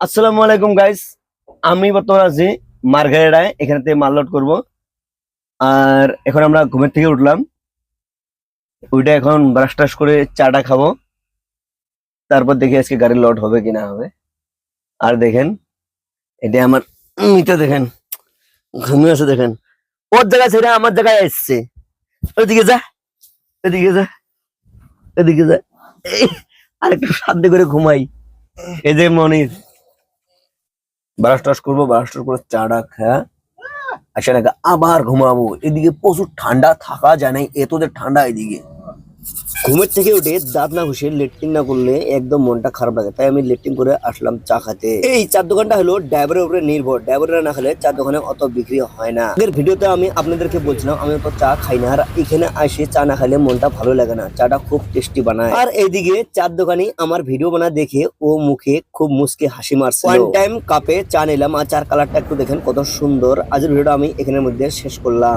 আসসালামু আলাইকুম গাইস আমি বর্তমানে আছি মার্গারেটায় এখানে মাল লোড করব। আর এখন আমরা ঘুমের থেকে উঠলাম। ওইটা এখন ব্রাশ টাশ করে চাটা খাব। তারপর দেখি আজকে গাড়ি লোড হবে কি না হবে। আর দেখেন এটা আমার মিটা দেখেন। ঘুমিয়ে আছে দেখেন। ওর জায়গায় ছেড়ে আমার জায়গায় এসছে। ওইদিকে যা এদিকে যা এদিকে যা। এই, আর একটু শান্তি করে ঘুমাই। এই যে মনির। ব্রাশ টাশ করব ব্রাশ টাশ করে চা খায়া আসে নাকি আবার ঘুমাবো। এদিকে প্রচুর ঠান্ডা থাকা যায় না এতদের ঠান্ডা এদিকে। ঘুমের থেকে উঠে দাঁত না ঘুষে লেট্রিন না করলে একদম মনটা খারাপ লাগে। তাই আমি লেট্রিন করে আসলাম চা খাতে। এই চার দোকানটা হলো ড্রাইভারের উপরে নির্ভর। ড্রাইভাররা না খেলে চার দোকানে অত বিক্রি হয় না। আগের ভিডিওতে আমি আপনাদেরকে বলছিলাম, আমি তো চা খাই না। আর এখানে আসে চা না খাইলে মনটা ভালো লাগে না। চাটা খুব টেস্টি বানায়। আর এইদিকে চার দোকানি আমার ভিডিও বানা দেখে ও মুখে খুব মুসকে হাসি মারছে ওয়ান টাইম কাপে চা নিলাম। আর চার কালারটা একটু দেখেন কত সুন্দর। আজকের ভিডিওটা আমি এখানের মধ্যে শেষ করলাম।